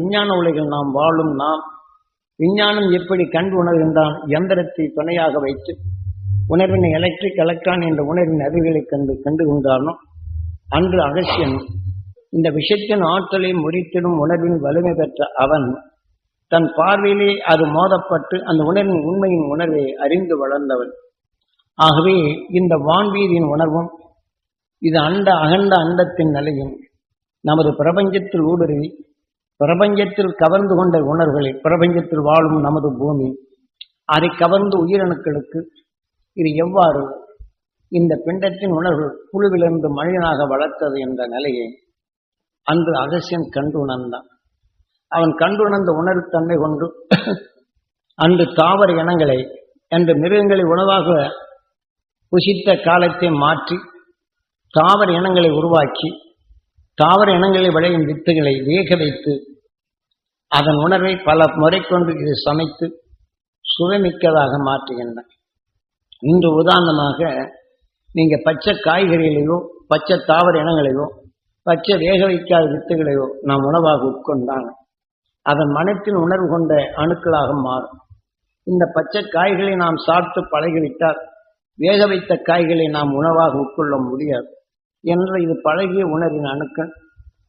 விஞ்ஞான உலகில் நாம் வாழும் நாம் விஞ்ஞானம் எப்படி கண்டு உணர்கின்றான்? எந்திரத்தை துணையாக வைத்து உணர்வின் எலக்ட்ரிக் எலக்ட்ரான் என்ற உணர்வின் அறிவுகளை கண்டு கண்டு கொண்டானோ அன்று அகசியன் இந்த விஷயத்தின் ஆற்றலை முறித்திடும் உணர்வின் வலிமை பெற்ற அவன் தன் பார்வையிலே அது மோதப்பட்டு அந்த உணர்வின் உண்மையின் உணர்வை அறிந்து வளர்ந்தவன். ஆகவே இந்த வான்வீதியின் உணர்வும் இது அண்ட அகண்ட அண்டத்தின் நிலையும் நமது பிரபஞ்சத்தில் ஊடுருவி பிரபஞ்சத்தில் கவர்ந்து கொண்ட உணர்வுகளை பிரபஞ்சத்தில் வாழும் நமது பூமி அதை கவர்ந்து உயிரணுக்களுக்கு இது எவ்வாறு இந்த பிண்டத்தின் உணர்வு புழுவிலிருந்து மனிதனாக வளர்த்தது என்ற நிலையை அன்று அகசியன் கண்டு உணர்ந்தான். அவன் கண்டுணர்ந்த உணர்வு தன்மை கொண்டு அன்று தாவர இனங்களை என்று மிருகங்களை உணவாக புசித்த காலத்தை மாற்றி தாவர இனங்களை உருவாக்கி தாவர இனங்களில் விளையும் வித்துகளை வேக வைத்து அதன் உணர்வை பல முறை கொண்டு இது சமைத்து சுவைமிக்கதாக மாற்றுகின்றன. இன்று உதாரணமாக நீங்க பச்சை காய்கறிகளையோ பச்சை தாவர இனங்களையோ பச்சை வேக வைக்காத வித்துகளையோ நாம் உணவாக உட்கொண்டாங்க அதன் மனத்தின் உணர்வு கொண்ட அணுக்களாக மாறும். இந்த பச்சை காய்களை நாம் சாப்பிட்டு பழகிவிட்டால் வேக வைத்த காய்களை நாம் உணவாக உட்கொள்ள முடியாது. என்ற இது பழகிய உணர்வின் அணுக்கள்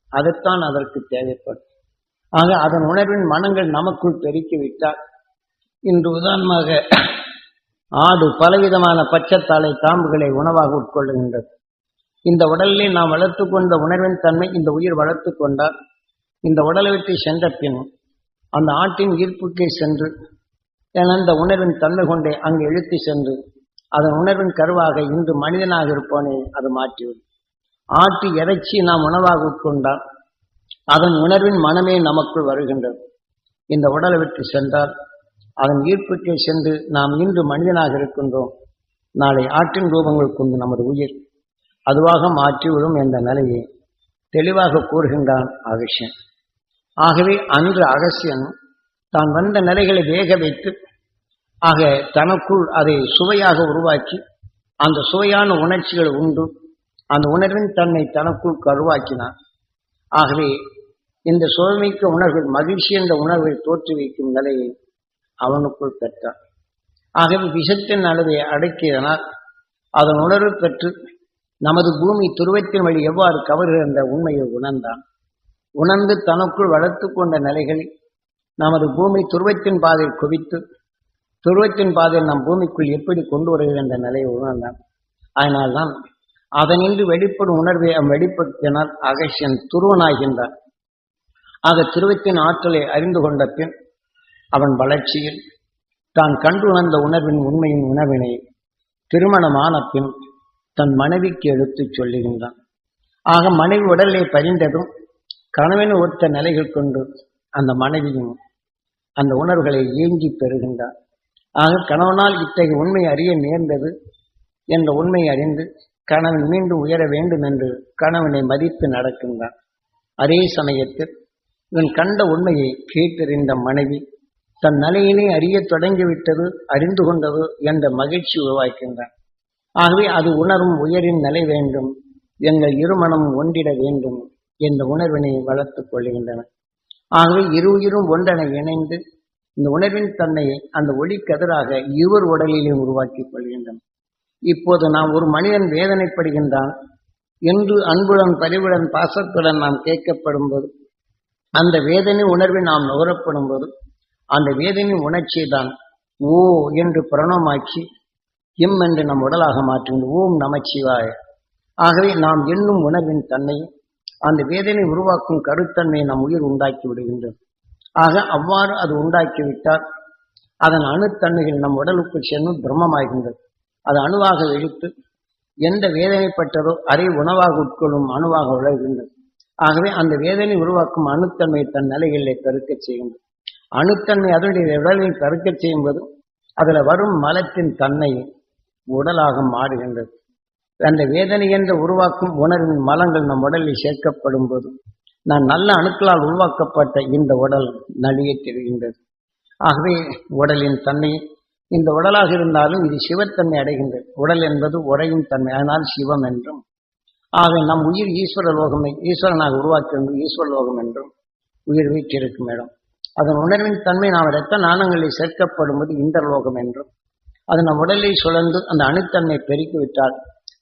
அதைத்தான் அதற்கு தேவைப்படும். ஆக அதன் உணர்வின் மனங்கள் நமக்குள் பெருக்கிவிட்டால் இன்று உதாரணமாக ஆடு பலவிதமான பச்சைத்தாளை தாம்புகளை உணவாக உட்கொள்ளுகின்றது. இந்த உடலிலே நாம் வளர்த்து கொண்ட உணர்வின் தன்மை இந்த உயிர் வளர்த்து கொண்டால் இந்த உடலை விட்டு சென்ற பின் அந்த ஆட்டின் ஈர்ப்புக்கே சென்று அந்த உணர்வின் தன்மை கொண்டே அங்கு இழுத்து சென்று அதன் உணர்வின் கருவாக இன்று மனிதனாக இருப்போனே அது மாற்றிவிடும். ஆட்டு இறைச்சி நாம் உணவாக உட்கொண்டால் அதன் உணர்வின் மனமே நமக்குள் வருகின்றது. இந்த உடலை விட்டு சென்றால் அதன் ஈர்ப்புக்கே சென்று நாம் இன்று மனிதனாக இருக்கின்றோம். நாளை ஆற்றின் ரூபங்கள் கொண்டு நமது உயிர். அதுவாக மாற்றிவிடும் என்ற நிலையை தெளிவாக கூறுகின்றான் அகசியன் ஆகவே அன்று அகசியன் தான் வந்த நிலைகளை வேக வைத்து ஆக தனக்குள் அதை சுவையாக உருவாக்கி அந்த சுவையான உணர்ச்சிகள் உண்டு. அந்த உணர்வின் தன்னை தனக்குள் கருவாக்கினான். ஆகவே இந்த சுவைமிக்க உணர்வு மகிழ்ச்சி என்ற உணர்வை தோற்றுவிக்கும் நிலையை அவனுக்குள் பெற்றான். ஆகவே விஷத்தின் அளவை அடக்கியதனால் அதன் உணர்வு பெற்று நமது பூமி துருவத்தின் வழி எவ்வாறு கவர்கிற என்ற உண்மையை உணர்ந்தான். உணர்ந்து தனக்குள் வளர்த்து கொண்ட நிலைகளில் நமது பூமி துருவத்தின் பாதையில் குவித்து துருவத்தின் பாதையில் நம் பூமிக்குள் எப்படி கொண்டு வருகிறது என்ற நிலையை உணர்ந்தான். அதனால்தான் அதனின்று வெளிப்படும் உணர்வை அவன் வெளிப்படுத்தினால் அகசியன் துருவனாகின்றான். ஆக திருவத்தின் ஆற்றலை அறிந்து கொண்ட பின் அவன் வளர்ச்சியில் தான் கண்டுணர்ந்த உணர்வின் உண்மையின் உணவினை திருமணமான பின் தன் மனைவிக்கு எடுத்துச் சொல்லுகின்றான். ஆக மனைவி உடலை பறிந்ததும் கணவன் ஒத்த நிலைகள் கொண்டு அந்த மனைவியும் அந்த உணர்வுகளை ஏங்கி பெறுகின்றார் ஆக கணவனால் இத்தகைய உண்மை அறிய நேர்ந்தது என்ற உண்மை அறிந்து கணவன் மீண்டும் உயர வேண்டும் என்று கணவனை மதித்து நடக்கின்றான். அதே சமயத்தில் இவன் கண்ட உண்மையை கேட்டறிந்த மனைவி தன் நிலையினை அறிய தொடங்கிவிட்டது அறிந்து கொண்டது என்ற மகிழ்ச்சி உருவாக்கின்றான். ஆகவே அது உணரும் உயரின் நிலை வேண்டும் எங்கள் இருமணம் ஒன்றிட வேண்டும் என்ற உணர்வினை வளர்த்துக் கொள்கின்றன. ஆகவே இரு உயிரும் ஒன்றென இணைந்து இந்த உணர்வின் தன்னை அந்த ஒளி கதிராக இவர் உடலிலே உருவாக்கிக் கொள்கின்றன. இப்போது நாம் ஒரு மனிதன் வேதனைப்படுகின்றான் என்று அன்புடன் பரிவுடன் பாசத்துடன் நாம் கேட்கப்படும் போது அந்த வேதனை உணர்வை நாம் நுகரப்படும் போது அந்த வேதனை உணர்ச்சியை தான் ஓ என்று பிரணமாக்கி எம் என்று நம் உடலாக மாற்றுகின்ற ஓம் நமச்சிவாய. ஆகவே நாம் எண்ணும் உணர்வின் தன்மையும் அந்த வேதனை உருவாக்கும் கருத்தன்மையை நம் உயிர் உண்டாக்கி விடுகின்றது. ஆக அவ்வாறு அது உண்டாக்கிவிட்டால் அதன் அணுத்தன்மைகள் நம் உடலுக்குள் சென்று பிரம்மமாகின்றது. அது அணுவாக இழுத்து எந்த வேதனைப்பட்டதோ அதை உணவாக உட்கொள்ளும் அணுவாக விளைகின்றது ஆகவே அந்த வேதனை உருவாக்கும் அணுத்தன்மை தன் நிலைகளிலே பெருக்கச் செய்கின்றது அணுத்தன்மை அதனுடைய உடலில் பெருக்கச் செய்யும்போதும் அதில் வரும் மலத்தின் தன்மை உடலாக மாறுகின்றது. அந்த வேதனை என்று உருவாக்கும் உணர்வின் மலங்கள் நம் உடலில் சேர்க்கப்படும் போது நான் நல்ல அணுக்களால் உருவாக்கப்பட்ட இந்த உடல் நலியை தெரிகின்றது ஆகவே உடலின் தன்மை இந்த உடலாக இருந்தாலும் இது சிவத்தன்மை அடைகின்றது. உடல் என்பது உடையும் தன்மை அதனால் சிவம் என்றும் ஆக நம் உயிர் ஈஸ்வர லோகமே ஈஸ்வரனாக உருவாக்கி ஈஸ்வர லோகம் என்றும் உயிர் வீற்றிருக்கும் இடம். அதன் உணர்வின் தன்மை நாம் இரத்த நாணங்களில் சேர்க்கப்படும்போது இந்தர்லோகம் இந்த லோகம் என்றும் அது நம் உடலை சுழந்து அந்த அணுத்தன்மை பெருக்கிவிட்டால்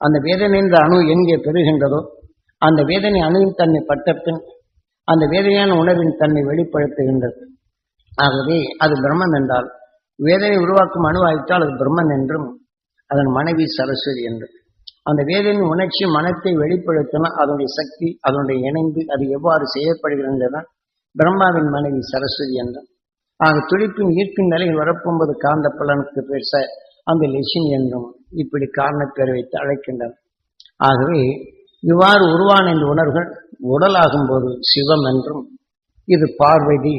அந்த வேதனை என்ற அணு எங்கே பெறுகின்றதோ அந்த வேதனை அணுவின் தன்மை பட்ட பின் அந்த வேதனையான உணர்வின் தன்மை வெளிப்படுத்துகின்றது. ஆகவே அது பிரம்மன் என்றால் வேதனை உருவாக்கும் அணுவாயிட்டால் அது பிரம்மன் என்றும் அதன் மனைவி சரஸ்வதி என்று. அந்த வேதனையின் உணர்ச்சி மனத்தை வெளிப்படுத்தினால் அதனுடைய சக்தி அதனுடைய இணைந்து அது எவ்வாறு செய்யப்படுகிறது பிரம்மாவின் மனைவி சரஸ்வதி என்றான் ஆக துடிப்பின் ஈர்ப்பின் நிலையில் வரப்போம்போது காந்த பலனுக்கு பேச அந்த லெஷின் என்றும் இப்படி காரணப்பேர் வைத்து அழைக்கின்றனர் ஆகவே இவ்வாறு உருவான இந்த உணர்வுகள் உடலாகும் போது சிவம் என்றும் இது பார்வதி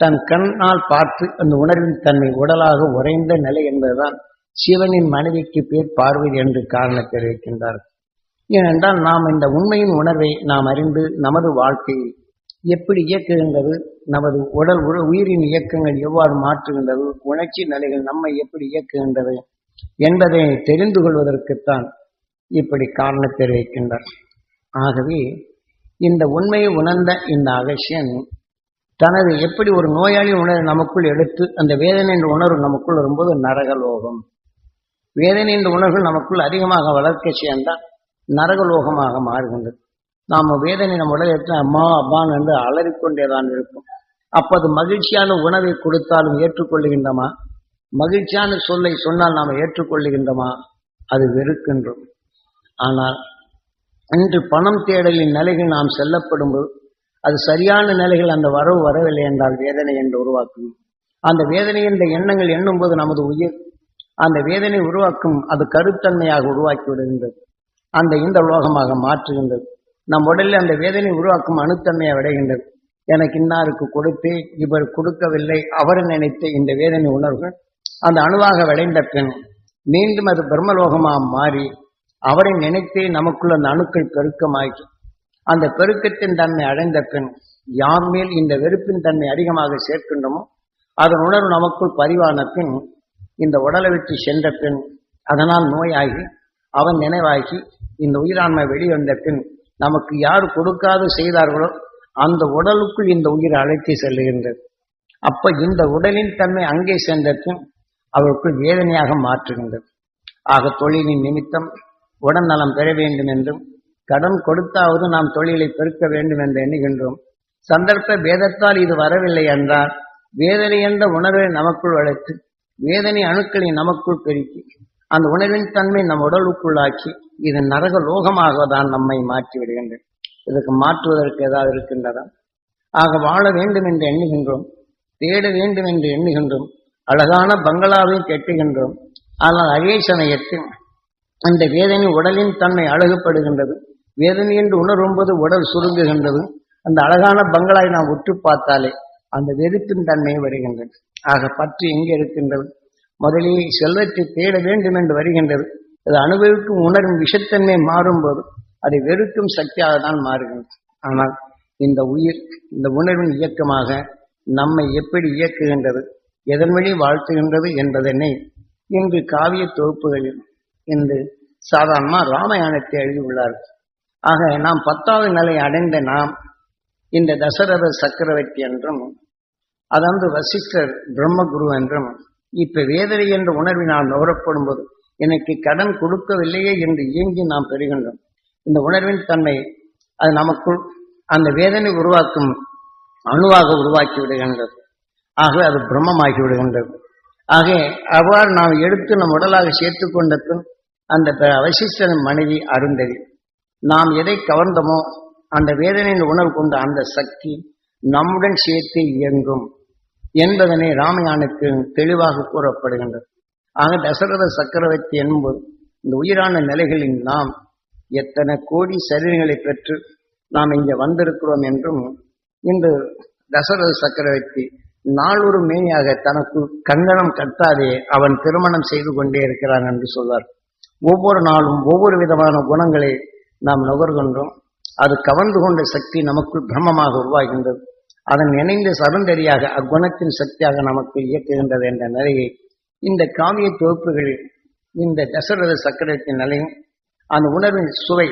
தன் கண்ணால் பார்த்து அந்த உணர்வின் தன்னை உடலாக உறைந்த நிலை என்பதுதான் சிவனின் மனைவிக்கு பேர் பார்வதி என்று காரணம் தெரிவிக்கின்றார் ஏனென்றால் நாம் இந்த உண்மையின் உணர்வை நாம் அறிந்து நமது வாழ்க்கையை எப்படி இயக்குகின்றது நமது உடல் உற உயிரின் இயக்கங்கள் எவ்வாறு மாற்றுகின்றது உணர்ச்சி நிலைகள் நம்மை எப்படி இயக்குகின்றது என்பதை தெரிந்து கொள்வதற்குத்தான் இப்படி காரணம் தெரிவிக்கின்றார் ஆகவே இந்த உண்மையை உணர்ந்த இந்த அகசியன் தனது எப்படி ஒரு நோயாளி உணர்வு நமக்குள் எடுத்து அந்த வேதனை என்ற உணர்வு நமக்குள் வரும்போது நரகலோகம். வேதனை என்ற உணர்வுகள் நமக்குள் அதிகமாக வளர்க்க சேர்ந்தால் நரகலோகமாக மாறுகின்றது. நாம் வேதனை நம் உடலுக்கு அம்மா அப்பான் என்று அலறிக்கொண்டேதான் இருக்கும் அப்போது மகிழ்ச்சியான உணவை கொடுத்தாலும் ஏற்றுக்கொள்ளுகின்றமா மகிழ்ச்சியான சொல்லை சொன்னால் நாம் ஏற்றுக்கொள்ளுகின்றோமா அது வெறுக்கின்றோம். ஆனால் இன்று பணம் தேடலின் நிலைகள் நாம் செல்லப்படும்போது அது சரியான நிலைகள் அந்த வரவு வரவில்லை என்றால் வேதனை என்று உருவாக்கும் அந்த வேதனை என்ற எண்ணங்கள் எண்ணும்போது நமது உயிர் அந்த வேதனை உருவாக்கும் அது கருத்தன்மையாக உருவாக்கி விடுகின்றது. அந்த இந்த லோகமாக மாற்றுகின்றது. நம் உடலில் அந்த வேதனை உருவாக்கும் அணுத்தன்மையை விடைகின்றது எனக்கு இன்னாருக்கு கொடுத்து இவர் கொடுக்கவில்லை அவர் நினைத்த இந்த வேதனை உணர்வுகள் அந்த அணுவாக விளைந்த பின் மீண்டும் அது பிரம்மலோகமாக மாறி அவரை நினைத்தே நமக்குள்ள அந்த அணுக்கள் பெருக்கமாகி அந்த பெருக்கத்தின் தன்மை அடைந்த பின் யார் மேல் இந்த வெறுப்பின் தன்மை அதிகமாக சேர்க்கின்றோமோ அதன் உணர்வு நமக்குள் பதிவான பின் இந்த உடலை விட்டு சென்ற பின் அதனால் நோயாகி அவன் நினைவாகி இந்த உயிராண்மை வெளிவந்த பின் நமக்கு யார் கொடுக்காது செய்தார்களோ அந்த உடலுக்குள் இந்த உயிர் அழைத்து செல்லுகின்றது. அப்ப இந்த உடலின் தன்மை அங்கே சென்ற பின் அவருக்குள் வேதனையாக மாற்றுகின்றது. ஆக தொழிலின் நிமித்தம் உடல் நலம் பெற வேண்டும் என்றும் கடன் கொடுத்தாவது நாம் தொழிலை பெருக்க வேண்டும் என்று எண்ணுகின்றோம். சந்தர்ப்ப வேதத்தால் இது வரவில்லை என்றால் வேதனை என்ற உணர்வை நமக்குள் வளர்த்து வேதனை அணுக்களை நமக்குள் பெருக்கி அந்த உணர்வின் தன்மை நம் உடலுக்குள்ளாக்கி இது நரக லோகமாக தான் நம்மை மாற்றி விடுகின்றது இதுக்கு மாற்றுவதற்கு ஏதாவது இருக்கின்றதா? ஆக வாழ வேண்டும் என்று எண்ணுகின்றோம் தேட வேண்டும் என்று எண்ணுகின்றோம் அழகான பங்களாவை கெட்டுகின்றோம். ஆனால் அதே சமயத்தில் அந்த வேதனை உடலின் தன்மை அழகுப்படுகின்றது வேதனை என்று உணரும்போது உடல் சுருங்குகின்றது. அந்த அழகான பங்களாவை நாம் உற்று பார்த்தாலே அந்த வெறுப்பின் தன்மை வருகின்றது. ஆக பற்று எங்கே இருக்கின்றது? முதலில் செல்வத்தை தேட வேண்டும் என்று வருகின்றது. அது அனுபவிக்கும் உணரும் விஷத்தன்மை மாறும்போது அதை வெறுக்கும் சக்தியாக தான் மாறுகின்றது. ஆனால் இந்த உயிர் இந்த உணர்வின் இயக்கமாக நம்மை எப்படி இயக்குகின்றது? எதன் வழி வாழ்த்துகின்றது என்பதனை இன்று காவிய தொகுப்புகளில் இன்று சாதாரணமாக ராமாயணத்தை எழுதியுள்ளார்கள் ஆக நாம் பத்தாவது நிலை அடைந்த நாம் இந்த தசரத சக்கரவர்த்தி என்றும் அதாவது வசிஷ்டர் பிரம்மகுரு என்றும் இப்ப வேதனை என்ற உணர்வினால் நுகரப்படும் போது எனக்கு கடன் கொடுக்கவில்லையே என்று இயங்கி நாம் பெறுகின்றோம். இந்த உணர்வின் தன்மை அது நமக்குள் அந்த வேதனை உருவாக்கும் அணுவாக உருவாக்கி விடுகின்றது. ஆகவே அது பிரம்மமாகி விடுகின்றது. ஆக அவ்வாறு நாம் எடுத்து நம் உடலாக சேர்த்து கொண்ட பின் அந்த வசிஷ்டரின் மனைவி அருந்ததி. நாம் எதை கவர்ந்தோமோ அந்த வேதனையின் உணர்வு கொண்ட அந்த சக்தி நம்முடன் சேர்த்து இயங்கும். என்பதனை ராமயானுக்கு தெளிவாக கூறப்படுகின்றது. ஆக தசரத சக்கரவர்த்தி என்பது இந்த உயிரான நிலைகளில் நாம் எத்தனை கோடி சரீரங்களை பெற்று நாம் இங்கே வந்திருக்கிறோம் என்றும் இன்று தசரத சக்கரவர்த்தி நாளொரு மேனியாக தனக்கு கங்கணம் கட்டாதே அவன் திருமணம் செய்து கொண்டே இருக்கிறான் என்று சொல்வார். ஒவ்வொரு நாளும் ஒவ்வொரு விதமான குணங்களை நாம் நுகர்கின்றோம். அது கவர்ந்து கொண்ட சக்தி நமக்குள் பிரம்மமாக உருவாகின்றது. அதன் இணைந்த சரந்தரியாக அக்குணத்தின் சக்தியாக நமக்கு இயக்குகின்றது என்ற நிலையை இந்த காவிய தொகுப்புகளில் இந்த தசரத சக்கரத்தின் நிலையும் அந்த உணர்வின் சுவை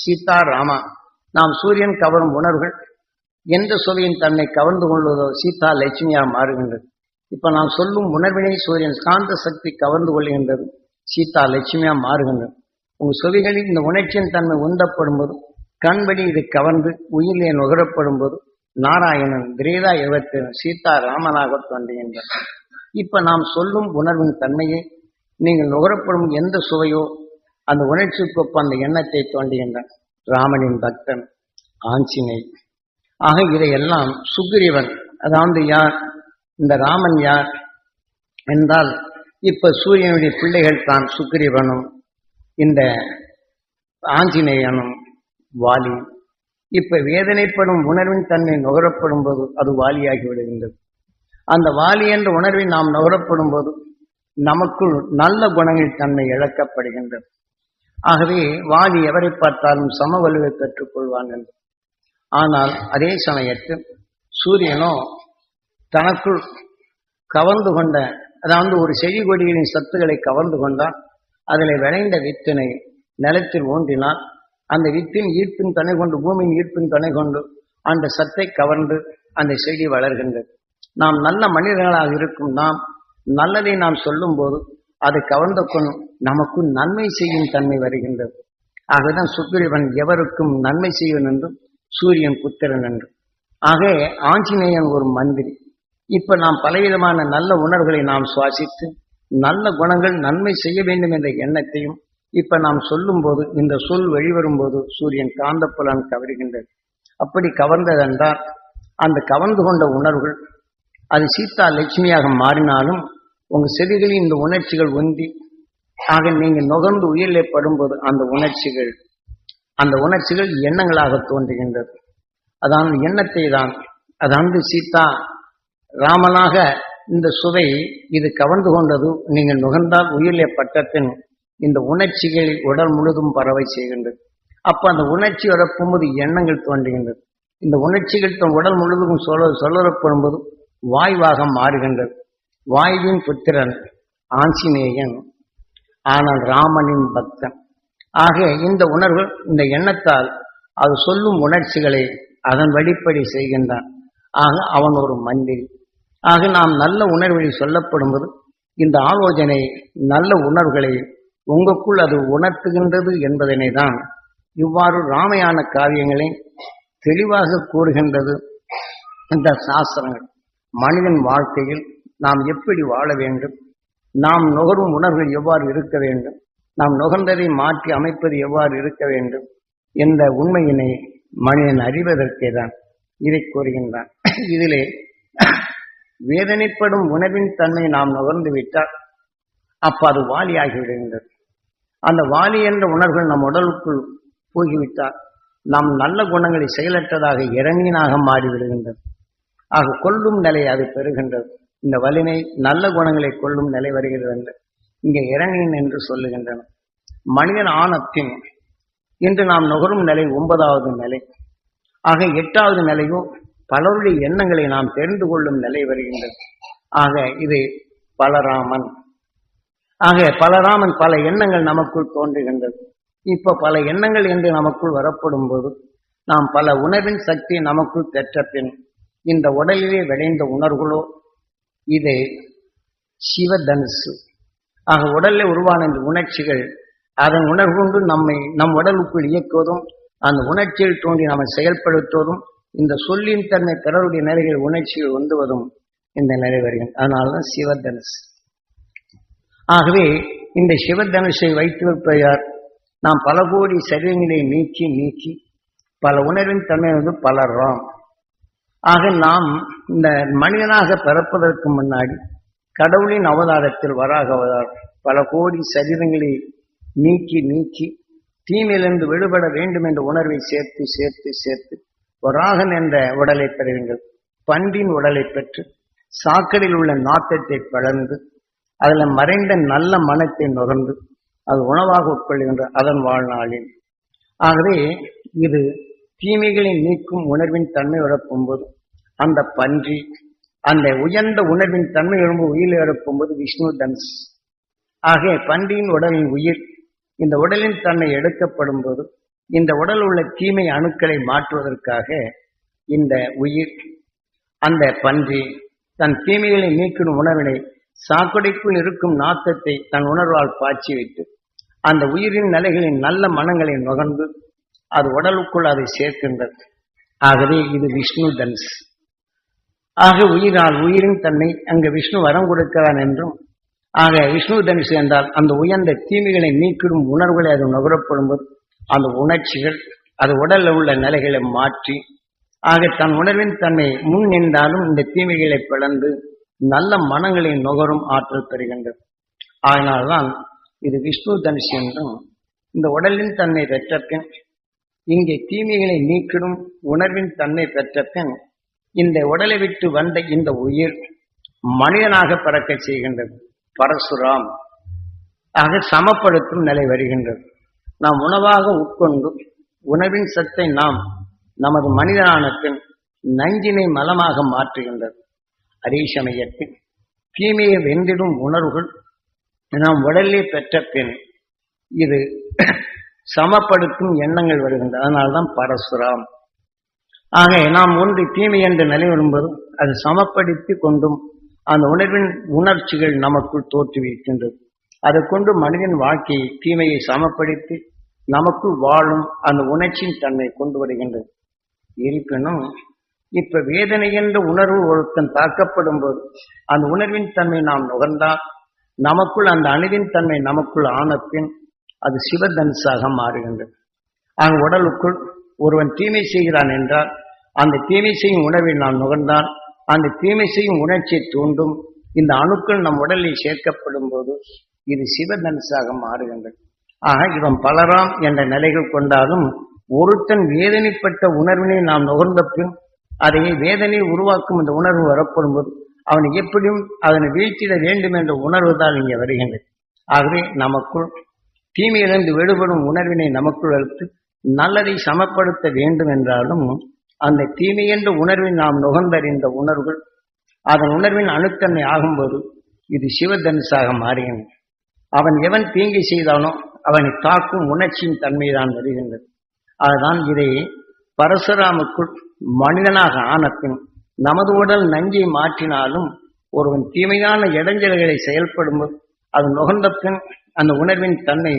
சீதா ராமா. நாம் சூரியன் கவரும் உணர்வுகள் எந்த சுவையின் தன்னை கவர்ந்து கொள்வதோ சீதா லட்சுமியாக மாறுகின்றது. இப்ப நாம் சொல்லும் உணர்வினை சூரியன் காந்த சக்தி கவர்ந்து கொள்கின்றது சீதா லட்சுமியா மாறுகின்றது. உங்கள் சுவைகளில் இந்த உணர்ச்சியின் தன்மை உந்தப்படும் போது கண்வழி இது கவர்ந்து உயிரிலே நுகரப்படும் போது நாராயணன் கிரீதா யுகத்தில் சீதா ராமனாக தோன்றுகின்றார் இப்ப நாம் சொல்லும் உணர்வின் தன்மையை நீங்கள் நுகரப்படும் எந்த சுவையோ அந்த உணர்ச்சிக்கு அந்த எண்ணத்தை தோன்றுகின்றான் ராமனின் பக்தன் ஆஞ்சினை. ஆக இதையெல்லாம் சுக்ரீவன் அதாவது யார் இந்த ராமன் யார் என்றால் இப்ப சூரியனுடைய பிள்ளைகள் தான் சுக்ரீவனும் இந்த ஆஞ்சநேயனும் வாலி. இப்ப வேதனைப்படும் உணர்வின் தன்மை நுகரப்படும் போது அது வாலியாகி விடுகின்றது அந்த வாலி என்ற உணர்வை நாம் நுகரப்படும் போது நமக்குள் நல்ல குணங்கள் தன்மை இழக்கப்படுகின்றது. ஆகவே வாலி எவரை பார்த்தாலும் சம வலுவை பெற்றுக்கொள்வான் என்று. ஆனால் அதே சமயத்தில் சூரியனோ தனக்குள் கவர்ந்து கொண்ட அதாவது ஒரு செடி கொடிகளின் சத்துக்களை கவர்ந்து கொண்டால் அதில் விளைந்த வித்தினை நிலத்தில் ஊன்றினால் அந்த வித்தின் ஈர்ப்பின் துணை கொண்டு பூமியின் ஈர்ப்பின் துணை கொண்டு அந்த சத்தை கவர்ந்து அந்த செடி வளர்கின்றது. நாம் நல்ல மனிதர்களாக இருக்கும் நாம் நல்லதை நாம் சொல்லும் போது அது கவர்ந்த கொண்டு நமக்கு நன்மை செய்யும் தன்மை வருகின்றது. ஆகதான் சுக்ரீவன் எவருக்கும் நன்மை செய்வன் என்றும் சூரியன் புத்திரன் என்றும். ஆக ஆஞ்சநேயன் ஒரு மந்திரி. இப்ப நாம் பலவிதமான நல்ல உணர்வுகளை நாம் சுவாசித்து நல்ல குணங்கள் நன்மை செய்ய வேண்டும் என்ற எண்ணத்தையும் இப்ப நாம் சொல்லும் போது இந்த சொல் வெளிவரும்போது சூரியன் சூரியன் காந்தப்புலன் கவருகின்றது. அப்படி கவர்ந்ததென்றால் அந்த கவர்ந்து கொண்ட உணர்வுகள் அது சீதா லட்சுமியாக மாறினாலும் உங்க செவிகளில் இந்த உணர்ச்சிகள் ஒந்தி ஆக நீங்கள் நுகர்ந்து உயிரிலே படும்போது அந்த உணர்ச்சிகள் அந்த உணர்ச்சிகள் எண்ணங்களாக தோன்றுகின்றது. அதான் எண்ணத்தை தான் அதாவது சீதா ராமனாக இந்த சுவை இது கவர்ந்து கொண்டது நீங்கள் நுகர்ந்தால் உயிரிலே பட்டத்தின் இந்த உணர்ச்சிகள் உடல் முழுதும் பரவை செய்கின்றது. அப்போ அந்த உணர்ச்சி வரப்போது எண்ணங்கள் தோன்றுகின்றது. இந்த உணர்ச்சிகள் தன் உடல் முழுதும் சொல்ல சொல்லப்படும்போது வாய்வாக மாறுகின்றது. வாயுவின் புத்திரன் ஆஞ்சநேயன் ஆனால் ராமனின் பக்தன். ஆக இந்த உணர்வு இந்த எண்ணத்தால் அது சொல்லும் உணர்ச்சிகளை அதன் வழிப்படி செய்கின்றான். ஆக அவன் ஒரு மந்திரி. ஆக நாம் நல்ல உணர்வுகளை சொல்லப்படும்போது இந்த ஆலோசனை நல்ல உணர்வுகளை உங்களுக்குள் அது உணர்த்துகின்றது என்பதனை தான் இவ்வாறு ராமையான காவியங்களை தெளிவாக கூறுகின்றது இந்த சாஸ்திரங்கள். மனிதன் வாழ்க்கையில் நாம் எப்படி வாழ வேண்டும்? நாம் நுகரும் உணர்வுகள் எவ்வாறு இருக்க வேண்டும்? நாம் நுகர்ந்ததை மாற்றி அமைப்பது எவ்வாறு இருக்க வேண்டும்? என்ற உண்மையினை மனிதன் அறிவதற்கே தான் இதை கூறுகின்றான். இதிலே வேதனைப்படும் உணவின் தன்மை நாம் நுகர்ந்து விட்டால் அப்ப அது வாலியாகி விடுகின்றது அந்த வாலி என்ற உணர்வுகள் நம் உடலுக்குள் போகிவிட்டால் நாம் நல்ல குணங்களை செயலற்றதாக இறங்கினாக மாறிவிடுகின்றது. ஆக கொள்ளும் நிலை அது பெறுகின்றது. இந்த வலிமை நல்ல குணங்களை கொள்ளும் நிலை வருகிறது என்று இங்கே இறங்கின் என்று சொல்லுகின்றன. மனிதன் ஆணத்தின் இன்று நாம் நுகரும் நிலை ஒன்பதாவது நிலை. ஆக எட்டாவது நிலையும் பலருடைய எண்ணங்களை நாம் தெரிந்து கொள்ளும் நிலை வருகின்றது. ஆக இது பலராமன். ஆக பலராமன் பல எண்ணங்கள் நமக்குள் தோன்றுகின்றது. இப்ப பல எண்ணங்கள் என்று நமக்குள் வரப்படும் போது நாம் பல உணர்வின் சக்தியை நமக்குள் பெற்ற பின் இந்த உடலிலே விளைந்த உணர்வுகளோ இது சிவதனுசு. ஆக உடலில் உருவான இந்த உணர்ச்சிகள் அதன் உணர்வுண்டு நம்மை நம் உடலுக்குள் இயக்குவதும் அந்த உணர்ச்சியில் தோன்றி நம்மை செயல்படுத்துவதும் இந்த சொல்லின் தன்மை பிறருடைய நிலைகள் உணர்ச்சிகள் உந்துவதும் இந்த நிலை வருகிறது அதனால்தான் சிவதனுசு. ஆகவே இந்த சிவதனுஷை வைத்திருப்ப யார் நாம் பல கோடி சரீரங்களை நீக்கி நீக்கி பல உணர்வின் தன்மை வந்து பலர்றோம் ஆக நாம் இந்த மனிதனாக பிறப்பதற்கு முன்னாடி கடவுளின் அவதாரத்தில் வராக அவதார் பல கோடி சரீரங்களை நீக்கி நீக்கி தீமையிலிருந்து விடுபட வேண்டும் என்ற உணர்வை சேர்த்து சேர்த்து சேர்த்து வராகன் என்ற உடலை பெறுவீர்கள். பண்டின் உடலை பெற்று சாக்கடையில் உள்ள நாட்டத்தை வளர்ந்து அதில் மறைந்த நல்ல மனத்தை நுகர்ந்து அது உணவாக உட்கொள்கின்ற அதன் வாழ்நாளில். ஆகவே இது தீமைகளை நீக்கும் உணர்வின் தன்மை இழப்பும்போது அந்த பன்றி அந்த உயர்ந்த உணர்வின் தன்மை எழும்பு உயிர் எழுப்பும்போது விஷ்ணு தன்ஸ். ஆக பன்றியின் உடலின் உயிர் இந்த உடலின் தன்மை எடுக்கப்படும் போது இந்த உடல் உள்ள தீமை அணுக்களை மாற்றுவதற்காக இந்த உயிர் அந்த பன்றி தன் தீமைகளை நீக்கும் உணவினை சாக்கடைக்குள் இருக்கும் நாத்தத்தை தன் உணர்வால் பாய்ச்சி வைத்து அந்த உயிரின் நிலைகளின் நல்ல மனங்களை நுகர்ந்து அது உடலுக்குள் அதை சேர்க்கின்றது. ஆகவே இது விஷ்ணு தனுஷ் ஆக உயிரால் உயிரின் தன்னை அங்கு விஷ்ணு வரம் கொடுக்கிறான் என்றும் ஆக விஷ்ணு தனுசு என்றால் அந்த உயர்ந்த தீமைகளை நீக்கிடும் உணர்வுகளை அது நுகரப்படும்போது அந்த உணர்ச்சிகள் அது உடலில் உள்ள நிலைகளை மாற்றி ஆக தன் உணர்வின் தன்னை முன் நின்றாலும் இந்த தீமைகளை பிளந்து நல்ல மனங்களை நுகரும் ஆற்றல் பெறுகின்றது. அதனால்தான் இது விஷ்ணு தனுஷ் என்றும் இந்த உடலின் தன்னை பெற்ற பின் இங்கே தீமைகளை நீக்கிடும் உணர்வின் தன்மை பெற்ற பின் இந்த உடலை விட்டு வந்த இந்த உயிர் மனிதனாக பிறக்க செய்கின்றது. பரசுராம். ஆக சமப்படுத்தும் நிலை வருகின்றது. நாம் உணவாக உட்கொண்டு உணவின் சத்தை நாம் நமது மனிதனான பின் நஞ்சினை மலமாக மாற்றுகின்றது. அதே சமயத்தில் தீமையை வென்றிடும் உணர்வுகள் நாம் உடலே பெற்ற பின் இது சமப்படுத்தும் எண்ணங்கள் வருகின்றன. அதனால்தான் பரசுராம். ஆக நாம் ஒன்று தீமை என்ற நிலை வரும்போது அது சமப்படுத்தி கொண்டும் அந்த உணர்வின் உணர்ச்சிகள் நமக்குள் தோற்றுவிக்கின்றது. அதை கொண்டு மனிதன் வாழ்க்கையை தீமையை சமப்படுத்தி நமக்குள் வாழும் அந்த உணர்ச்சியின் தன்மை கொண்டு வருகின்றது. இருப்பினும் இப்ப வேதனை என்ற உணர்வு ஒருத்தன் தாக்கப்படும் போது அந்த உணர்வின் தன்மை நாம் நுகர்ந்தால் நமக்குள் அந்த அணுவின் தன்மை நமக்குள் ஆனப்பின் அது சிவதனுசாக மாறுகின்றது. ஆக உடலுக்குள் ஒருவன் தீமை செய்கிறான் என்றால் அந்த தீமை செய்யும் உணர்வை நாம் நுகர்ந்தால் அந்த தீமை செய்யும் உணர்ச்சியை தூண்டும் இந்த அணுக்கள் நம் உடலில் சேர்க்கப்படும் போது இது சிவதனுசாக மாறுகின்றது. ஆக இவன் பலராம் என்ற நிலைகள் கொண்டாலும் ஒருத்தன் வேதனைப்பட்ட உணர்வினை நாம் நுகர்ந்த பின் அதை வேதனை உருவாக்கும் இந்த உணர்வு வரப்படும் போது அவன் எப்படியும் அதனை வீழ்த்திட வேண்டும் என்ற உணர்வு தான் இங்கே வருகின்றது. ஆகவே நமக்குள் தீமையிலிருந்து விடுபடும் உணர்வினை நமக்குள் வளர்த்து நல்லதை சமப்படுத்த வேண்டும் என்றாலும் அந்த தீமை என்ற உணர்வை நாம் நுகர்ந்தறிந்த உணர்வுகள் அதன் உணர்வின் அணுத்தன்மை ஆகும்போது இது சிவதனுசாக மாறுகின்றது. அவன் எவன் தீங்கை செய்தானோ அவனை தாக்கும் உணர்ச்சியின் தன்மைதான் வருகின்றது. அதுதான் இதை பரசுராமுக்குள் மனிதனாக ஆனப்பின் நமது உடல் நஞ்சை மாற்றினாலும் ஒருவன் தீமையான இடைஞ்சல்களை செயல்படும்போது அது நுகர்ந்த பின் அந்த உணர்வின் தன்மை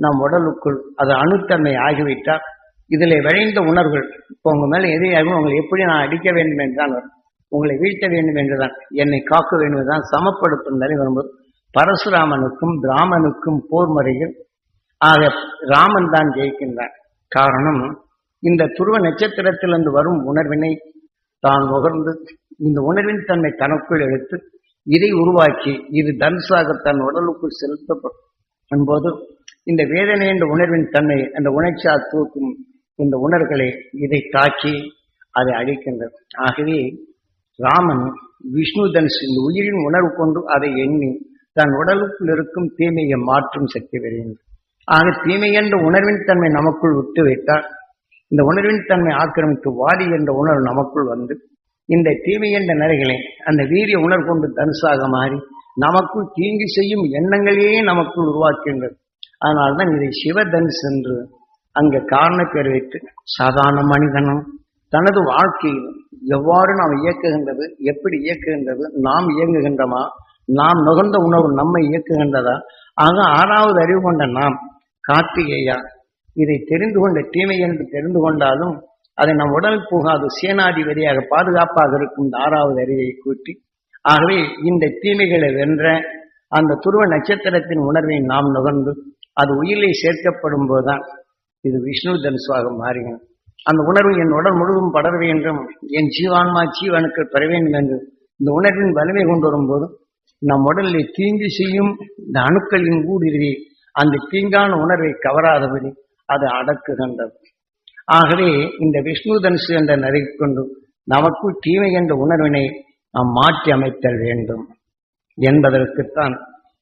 நம் உடலுக்குள் அது அணுத்தன்மை ஆகிவிட்டால் இதில் விளைந்த உணர்வுகள் இப்போ உங்க மேலே எதிரியாகும் உங்களை எப்படி நான் அடிக்க வேண்டும் என்றால் உங்களை வீழ்த்த வேண்டும் என்றுதான் என்னை காக்க வேண்டும் என்றுதான் சமப்படுத்தும் நிலை வரும்போது பரசுராமனுக்கும் ராமனுக்கும் போர் முறையில் ஆக ராமன் தான் ஜெயிக்கின்றான் காரணம் இந்த துருவ நட்சத்திரத்திலிருந்து வரும் உணர்வினை தான் நுகர்ந்து இந்த உணர்வின் தன்மை தனக்குள் எடுத்து இதை உருவாக்கி இது தனுசாக தன் உடலுக்குள் செலுத்தப்படும். என்போது இந்த வேதனை என்ற உணர்வின் தன்மை அந்த உணர்ச்சியால் தூக்கும் இந்த உணர்களை இதை தாக்கி அதை அழிக்கின்றது. ஆகவே ராமன் விஷ்ணு தனுஷ் இந்த உயிரின் உணர்வு கொண்டு அதை எண்ணி தன் உடலுக்குள் இருக்கும் தீமையை மாற்றும் சக்தி வருகின்றது ஆக தீமை என்ற உணர்வின் தன்மை நமக்குள் விட்டு வைத்தால் இந்த உணர்வின் தன்மை ஆக்கிரமித்து வாடி என்ற உணர்வு நமக்குள் வந்து இந்த தீமை என்ற நிலைகளை அந்த வீரிய உணர்வு கொண்டு தனுசாக மாறி நமக்குள் தீங்கு செய்யும் எண்ணங்களையே நமக்குள் உருவாக்குகின்றது அதனால்தான் இதை சிவதனுஸ் என்று அங்க காரண பேர் வைத்து சாதாரண மனிதனும் தனது வாழ்க்கையில் எவ்வாறு நாம் இயக்குகின்றது எப்படி இயக்குகின்றது நாம் இயங்குகின்றமா நாம் நுகர்ந்த உணர்வு நம்மை இயக்குகின்றதா ஆக ஆறாவது அறிவு கொண்ட நாம் கார்த்திகேயா இதை தெரிந்து கொண்ட தீமை என்று தெரிந்து கொண்டாலும் அதை நம் உடல் போகாது. சேனாதிபதியாக பாதுகாப்பாக இருக்கும் ஆறாவது அறிவை கூட்டி ஆகவே இந்த தீமைகளை வென்ற அந்த துருவ நட்சத்திரத்தின் உணர்வை நாம் நுகர்ந்து அது உயிரை சேர்க்கப்படும் போதுதான் இது விஷ்ணு தனுசுவாக மாறின அந்த உணர்வு என் உடல் முழுவதும் படர வேண்டும் என் ஜீவான்மா ஜீவனுக்கு பெற வேண்டும் என்று இந்த உணர்வின் வலிமை கொண்டு வரும்போது நம் உடலில் தீங்கு செய்யும் இந்த அணுக்களின் ஊடுருவி அந்த தீங்கான உணர்வை கவராதபடி அது அடக்குகின்றது. ஆகவே இந்த விஷ்ணு தனுசு என்ற நிறை கொண்டு நமக்குள் தீமை என்ற உணர்வினை நாம் மாற்றி அமைத்தல் வேண்டும் என்பதற்குத்தான்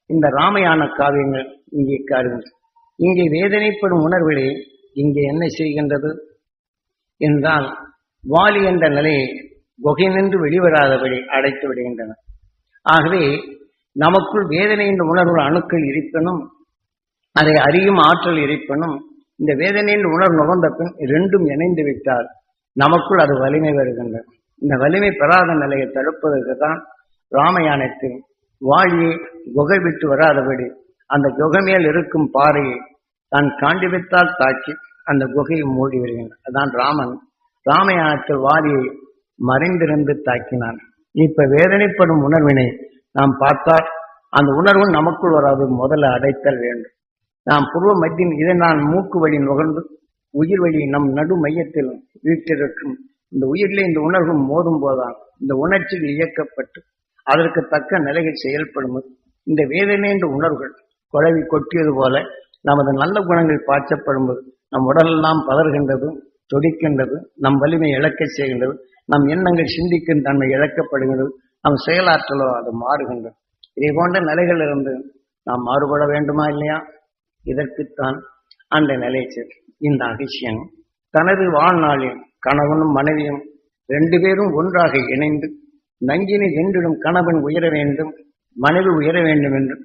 இந்த ராமயான காவியங்கள் இங்கே காருங்கள் இங்கே வேதனைப்படும் உணர்வுகளே இங்கே என்ன செய்கின்றது? என்றால் வாலி என்ற நிலையை குகை நின்று வெளிவராதபடி அடைத்து விடுகின்றன. ஆகவே நமக்குள் வேதனை என்ற உணர்வு அணுக்கள் இருப்பினும் அதை அறியும் ஆற்றல் இருப்பினும் இந்த வேதனையின் உணர் நுகர்ந்த பின் இரண்டும் இணைந்து விட்டால் நமக்குள் அது வலிமை வருகின்றது இந்த வலிமை பெறாத நிலையை தடுப்பதற்கு தான் ராமயானத்தில் வாழியை குகை விட்டு வராதபடி அந்த குகை மேல் இருக்கும் பாறையை தான் காண்டிவித்தால் தாக்கி அந்த குகையை மூடி வருகின்றான் அதான் ராமன். ராமயானத்தில் வாரியை மறைந்திருந்து தாக்கினான். இப்ப வேதனைப்படும் உணர்வினை நாம் பார்த்தால் அந்த உணர்வு நமக்குள் வராது. முதல்ல அடைத்தல் வேண்டும். நாம் புருவ மத்தியின் இதை நான் மூக்கு வழி நுகர்ந்து உயிர் வழி நம் நடு மையத்தில் வீட்டிருக்கும். இந்த உயிரிலே இந்த உணர்வு மோதும் போதுதான் இந்த உணர்ச்சிகள் இயக்கப்பட்டு அதற்கு தக்க நிலையில் செயல்படும். இந்த வேதனை என்ற உணர்வுகள் குழவி கொட்டியது போல நமது நல்ல குணங்கள் பாய்ச்சப்படும்போது நம் உடலெல்லாம் பதறுகின்றது துடிக்கின்றது நம் வலிமை இழக்க செய்கின்றது நம் எண்ணங்கள் சிந்திக்கும் தன்மை இழக்கப்படுகின்றது நம் செயலாற்றலோ அது மாறுகின்றது. இதை போன்ற நிலைகளிலிருந்து நாம் மாறுபட வேண்டுமா இல்லையா? இதற்குத்தான் அந்த நிலை சென்று இந்த அகிஷியன் தனது வாழ்நாளில் கணவனும் மனைவியும் ரெண்டு பேரும் ஒன்றாக இணைந்து நஞ்சினை வென்றிடும் கணவன் உயர வேண்டும் மனைவி உயர வேண்டும் என்று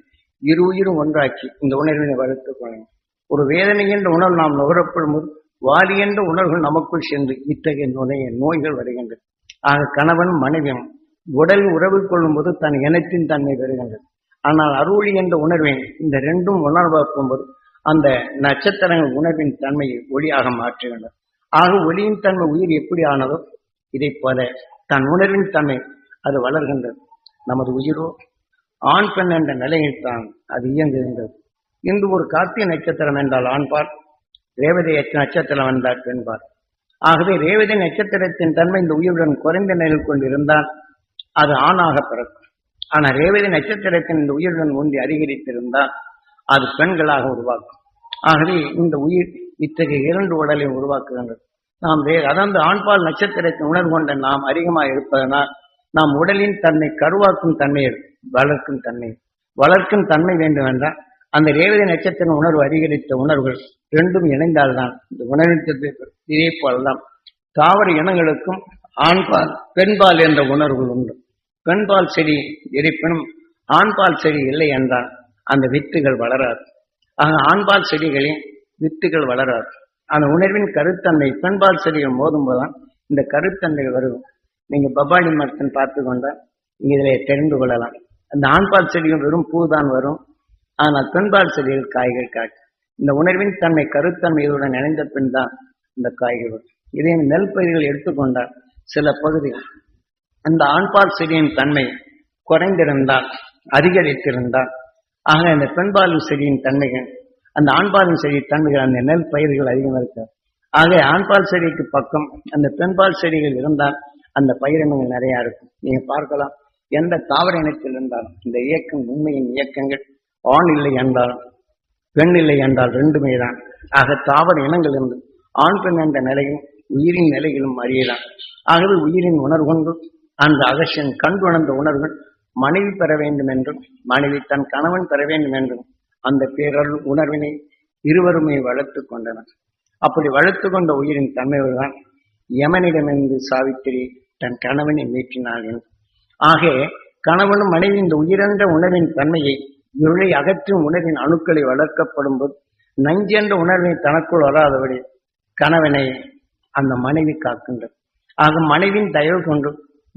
இரு உயிரும் ஒன்றாக்கி இந்த உணர்வினை வளர்த்துக் கொள்ளும் ஒரு வேதனை என்ற உணர்வு நாம் நுகரப்படும் போது வாலி என்ற உணர்வு நமக்குள் சென்று இத்தகைய நுழைய நோய்கள் வருகின்றது ஆக கணவன் மனைவியும் உடல் உறவு கொள்ளும் போது தன் இனத்தின் தன்மை பெறுகின்றது ஆனால் அருளி என்ற உணர்வின் இந்த ரெண்டும் உணர்வாக்கும் போது அந்த நட்சத்திரங்கள் உணர்வின் தன்மையை ஒளியாக மாற்றுகின்றன. ஆக ஒளியின் தன்மை உயிர் எப்படி ஆனதோ இதை போல தன் உணர்வின் தன்மை அது வளர்கின்றது. நமது உயிரோ ஆண் பெண் என்ற நிலையில் தான் அது இயங்குகின்றது. இன்று ஒரு கார்த்திகை நட்சத்திரம் என்றால் ஆண்பார் ரேவதி நட்சத்திரம் என்றால் பெண்பார் ஆகவே ரேவதி நட்சத்திரத்தின் தன்மை இந்த உயிருடன் குறைந்த நிலையில் கொண்டிருந்தால் அது ஆணாக பிறக்கும். ஆனால் ரேவதி நட்சத்திரத்தின் இந்த உயிருடன் ஒன்றி அதிகரித்திருந்தால் அது பெண்களாக உருவாக்கும். ஆகவே இந்த உயிர் இத்தகைய இரண்டு உடலை உருவாக்குகின்றது. நாம் வே அதாவது ஆண்பால் நட்சத்திரத்தின் உணர்வு கொண்ட நாம் அதிகமாக இருப்பதனால் நாம் உடலின் தன்னை கருவாக்கும் தன்மை வளர்க்கும் தன்மை. வளர்க்கும் தன்மை வேண்டும் என்றால் அந்த ரேவதி நட்சத்திர உணர்வு அதிகரித்த உணர்வுகள் ரெண்டும் இணைந்தால்தான் இந்த உணர்வு இதே போலதான் தாவர இனங்களுக்கும் ஆண்பால் பெண்பால் என்ற உணர்வுகள் உண்டு. பெண்பால் செடி இருப்பினும் ஆண்பால் செடி இல்லை என்றால் அந்த வித்துகள் வளராது. ஆக ஆண்பால் செடிகளின் வித்துகள் வளராது. அந்த உணர்வின் கருத்தன்மை பெண்பால் செடிகள் மோதும் போதுதான் இந்த கருத்தன்மை வரும் நீங்க பப்பாளி மரத்தின் பார்த்து கொண்டால் இதில் தெரிந்து கொள்ளலாம். அந்த ஆண்பால் செடிகள் வெறும் பூ தான் வரும். ஆனால் பெண்பால் செடிகள் காய்கள் காட்டு இந்த உணர்வின் தன்மை கருத்தன்மைகளுடன் இணைந்த பின் தான் இந்த காய்கள் வரும். இதே நெல் பயிர்கள் எடுத்துக்கொண்டால் சில பகுதிகள் அந்த ஆண்பால் செடியின் தன்மை குறைந்திருந்தால் அதிகரித்திருந்தால் ஆக இந்த பெண்பாலும் செடியின் தன்மைகள் அந்த ஆண்பாலும் செடி தன்மைகள் அந்த நெல் பயிர்கள் அதிகமாக இருக்காது ஆக ஆண்பால் செடிக்கு பக்கம் அந்த பெண்பால் செடிகள் இருந்தால் அந்த பயிரினங்கள் நிறைய இருக்கும். நீங்க பார்க்கலாம். எந்த தாவர இனத்தில் இருந்தாலும் இந்த இயக்கம் உண்மையின் இயக்கங்கள் ஆண் இல்லை என்றாலும் பெண் இல்லை என்றால் ரெண்டுமே தான். ஆக தாவர இனங்கள் இருந்து ஆண் பெண் என்ற நிலையும் உயிரின் நிலையிலும் அறியலாம் ஆகவே உயிரின் உணர்வுண்டு அந்த அகசியன் கண்டுணர்ந்த உணர்வுகள் மனைவி பெற வேண்டும் என்றும் மனைவி தன் கணவன் பெற வேண்டும் என்றும் அந்த பேரல் உணர்வினை இருவருமே வளர்த்து கொண்டனர். அப்படி வளர்த்து கொண்ட உயிரின் தன்மைதான் யமனிடமிருந்து சாவித்திரி தன் கணவனை மீட்டினாள் என்று. ஆக கணவனும் மனைவி இந்த உயிரென்ற உணர்வின் தன்மையை இருளை அகற்றும் உணர்வின் அணுக்களை வளர்க்கப்படும் போது நஞ்சென்ற உணர்வை தனக்குள் வராதபடி கணவனை அந்த மனைவி காக்கின்றது. ஆக மனைவின் தயவு கொண்டு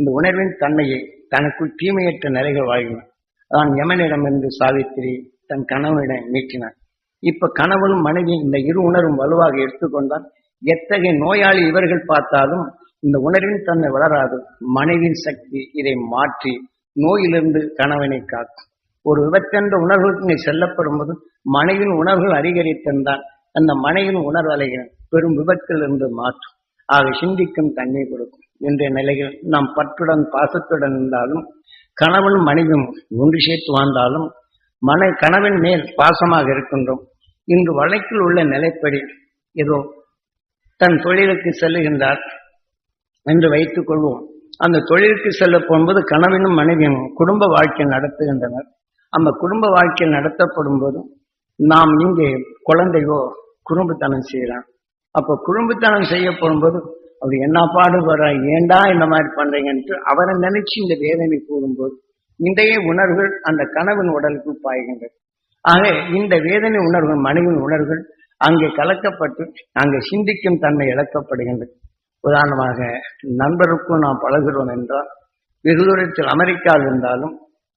இந்த உணர்வின் தன்மையை தனக்குள் தீமையற்ற நிலைகள் வாழ்கினார் தான் யமனிடமிருந்து சாவித்திரி தன் கணவனிடம் மீட்டினார் இப்ப கணவனும் மனைவி இந்த இரு உணர்வும் வலுவாக எடுத்துக்கொண்டால் எத்தகைய நோயாளி இவர்கள் பார்த்தாலும் இந்த உணர்வின் தன்மை வளராது. மனைவின் சக்தி இதை மாற்றி நோயிலிருந்து கணவனை காக்கும். ஒரு விபத்தென்ற உணர்வுக்கு நீ செல்லப்படும் போது மனைவின் உணர்வுகள் அதிகரித்திருந்தான் அந்த மனைவின் உணர்வு அலைகள் பெரும் விபத்திலிருந்து மாற்றும். ஆக சிந்திக்கும் தன்மை கொடுக்கும். என்ற நிலையில் நாம் பற்றுடன் பாசத்துடன் இருந்தாலும் கணவனும் மனைவியும் ஒன்று சேர்த்து வாழ்ந்தாலும் மனை கணவன் மேல் பாசமாக இருக்கின்றோம். இன்று வழக்கில் உள்ள நிலைப்படி ஏதோ தன் தொழிலுக்கு செல்லுகின்றார் என்று வைத்துக் கொள்வோம். அந்த தொழிலுக்கு செல்ல போகும்போது கணவனும் மனைவியும் குடும்ப வாழ்க்கை நடத்துகின்றனர். அந்த குடும்ப வாழ்க்கை நடத்தப்படும் போது நாம் இங்கே குழந்தையோ குடும்பத்தனம் செய்யலாம். அப்போ குடும்பத்தனம் செய்ய போகும்போது அவர் என்ன பாடுபடுறா ஏண்டா இந்த மாதிரி பண்றீங்கன்ட்டு அவரை நினைச்சு இந்த வேதனை கூறும்போது இன்றைய உணர்வுகள் அந்த கணவன் உடலுக்கு பாய்கின்றது ஆக இந்த வேதனை உணர்வுகள் மனைவின் உணர்வுகள் அங்கே கலக்கப்பட்டு அங்கே சிந்திக்கும் தன்மை இழக்கப்படுகின்றது உதாரணமாக நண்பருக்கும் நாம் பழகிறோம் என்றால் வெகு தூரத்தில் அமெரிக்காவில் இருந்தாலும்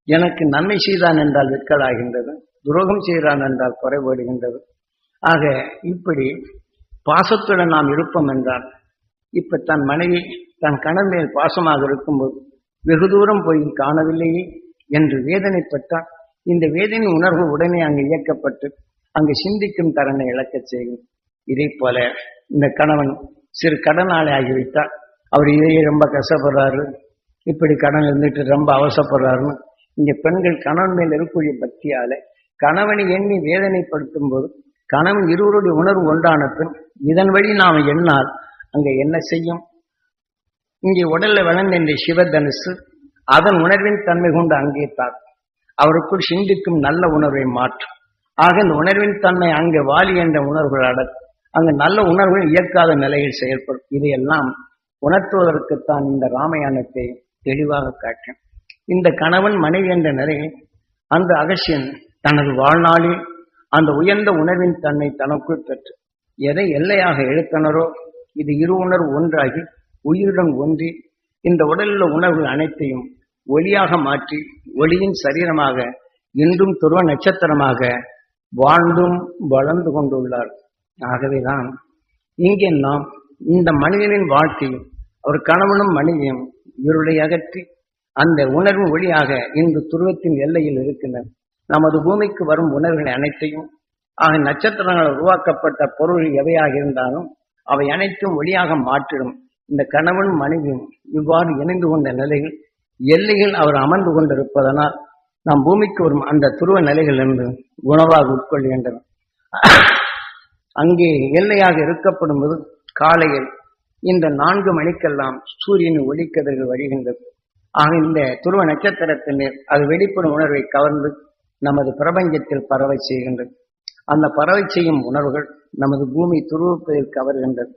எனக்கு நன்மை செய்தான் என்றால் விற்கலாகின்றது துரோகம் செய்தான் என்றால் குறைபடுகின்றது ஆக இப்படி பாசத்துடன் நாம் இருப்போம் என்றால் இப்ப தன் மனைவி தன் கணவன் மேல் பாசமாக இருக்கும்போது வெகு தூரம் போய் காணவில்லையே என்று வேதனைப்பட்டால் இந்த வேதனை உணர்வு உடனே அங்கு இயக்கப்பட்டு அங்கு சிந்திக்கும் தரனை இழக்கச் செய்யும். இதே போல இந்த கணவன் சிறு கடனாளி ஆகிவிட்டால் அவர் இதையே ரொம்ப கஷ்டப்படுறாரு. இப்படி கடன் இருந்துட்டு ரொம்ப அவசப்படுறாருன்னு இங்க பெண்கள் கணவன் மேல் இருக்கக்கூடிய பக்தியால கணவனை எண்ணி வேதனைப்படுத்தும் போது கணவன் இருவருடைய உணர்வு ஒன்றான பின் இதன் வழி நாம் எண்ணால் அங்க என்ன செய்யும்? இங்கே உடல்ல வளர்ந்த இந்த சிவதனுசு அதன் உணர்வின் தன்மை கொண்டு அங்கே தாக்கும். அவருக்குள் சிந்திக்கும் நல்ல உணர்வை மாற்றும். ஆக இந்த உணர்வின் தன்மை அங்கே வாலி என்ற உணர்வுகள் அடக்கும் அங்கு நல்ல உணர்வுகள் இயக்காத நிலையில் செயல்படும். இதையெல்லாம் உணர்த்துவதற்குத்தான் இந்த ராமாயணத்தை தெளிவாக காட்டும். இந்த கணவன் மனைவி என்ற நிலையில் அந்த அகசியன் தனது வாழ்நாளில் அந்த உயர்ந்த உணர்வின் தன்னை தனக்குள் பெற்று எதை எல்லையாக எழுத்தனரோ இது இரு உணர்வு ஒன்றாகி உயிருடன் ஒன்றி இந்த உடலில் உள்ள உணர்வுகள் அனைத்தையும் ஒளியாக மாற்றி ஒளியின் சரீரமாக இன்றும் துருவ நட்சத்திரமாக வாழ்ந்தும் வளர்ந்து கொண்டுள்ளார். ஆகவேதான் இங்கே நாம் இந்த மனிதனின் வாழ்க்கையும் அவர் கணவனும் மனைவியும் இருளை அகற்றி அந்த உணர்வு ஒளியாக இன்று துருவத்தின் எல்லையில் இருக்கின்றன நமது பூமிக்கு வரும் உணர்வுகள் அனைத்தையும் ஆக நட்சத்திரங்கள் உருவாக்கப்பட்ட பொருள் எவையாக இருந்தாலும் அவை அனைத்தும் ஒளியாக மாற்றிடும். இந்த கணவன் மனைவியும் இவ்வாறு இணைந்து கொண்ட நிலையில் எல்லையில் அவர் அமர்ந்து கொண்டிருப்பதனால் நாம் பூமிக்கு வரும் அந்த துருவ நிலைகள் என்று உணவாக உட்கொள்கின்றன அங்கே எல்லையாக இருக்கப்படும் போது காலையில் இந்த நான்கு மணிக்கெல்லாம் சூரியன் ஒளிக்கதிர்கள் வருகின்றது ஆக இந்த துருவ நட்சத்திரத்தினர் அது வெளிப்படும் உணர்வை கவர்ந்து நமது பிரபஞ்சத்தில் பறவை செய்கின்றது. அந்த பறவை செய்யும் உணர்வுகள் நமது பூமி துருவப்பதில் கவர்கின்றது.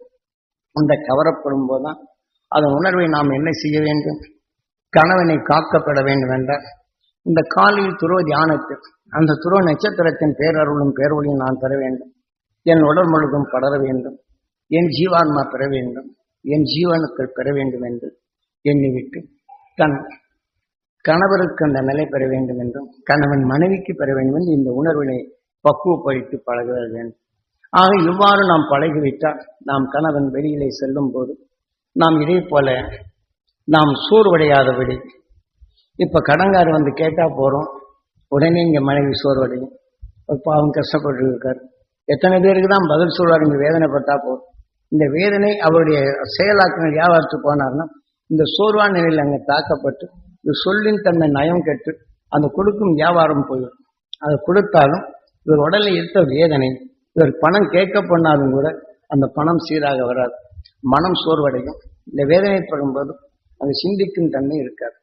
அந்த கவரப்படும் போதுதான் அதன் உணர்வை நாம் என்ன செய்ய வேண்டும்? கணவனை காக்கப்பட வேண்டும் என்றால் இந்த காலையில் துருவ தியானத்தில் அந்த துருவ நட்சத்திரத்தின் பேரருளும் பேரொழியும் நான் பெற வேண்டும். என் உடல் முழுதும் படர வேண்டும். என் ஜீவான்மா பெற வேண்டும். என் ஜீவனுக்கள் பெற வேண்டும் என்று எண்ணிவிட்டு தன் கணவருக்கு அந்த நிலை பெற வேண்டும் என்றும் கணவன் மனைவிக்கு பெற வேண்டும் என்று இந்த உணர்வினை பக்குவப்படுத்தி பழக வேண்டும். ஆக இவ்வாறு நாம் பழகிவிட்டால் நாம் கணவன் வெளியிலே செல்லும் போது நாம் இதே போல நாம் சோர்வடையாதபடி இப்ப கடங்கார் வந்து கேட்டா போறோம் உடனே இங்க மனைவி சோர்வடையும். பாவம் கஷ்டப்பட்டு இருக்காரு. எத்தனை பேருக்கு தான் பதில் சொல்வார் இங்க வேதனைப்பட்டா போதும். இந்த வேதனை அவருடைய செயலாக்கங்கள் வியாபாரத்துக்கு போனார்னா இந்த சோர்வான நிலையில் அங்கே தாக்கப்பட்டு இது சொல்லின் தன்னை நயம் கெட்டு அந்த கொடுக்கும் வியாபாரம் போயிடும். அதை கொடுத்தாலும் இவர் உடலில் இருக்க வேதனை இவர் பணம் கேட்க பண்ணாலும் கூட அந்த பணம் சீராக வராது. மனம் சோர்வடையும். இந்த வேதனைப்படும் போது அந்த சிந்திக்கும் தன்மை இருக்காது.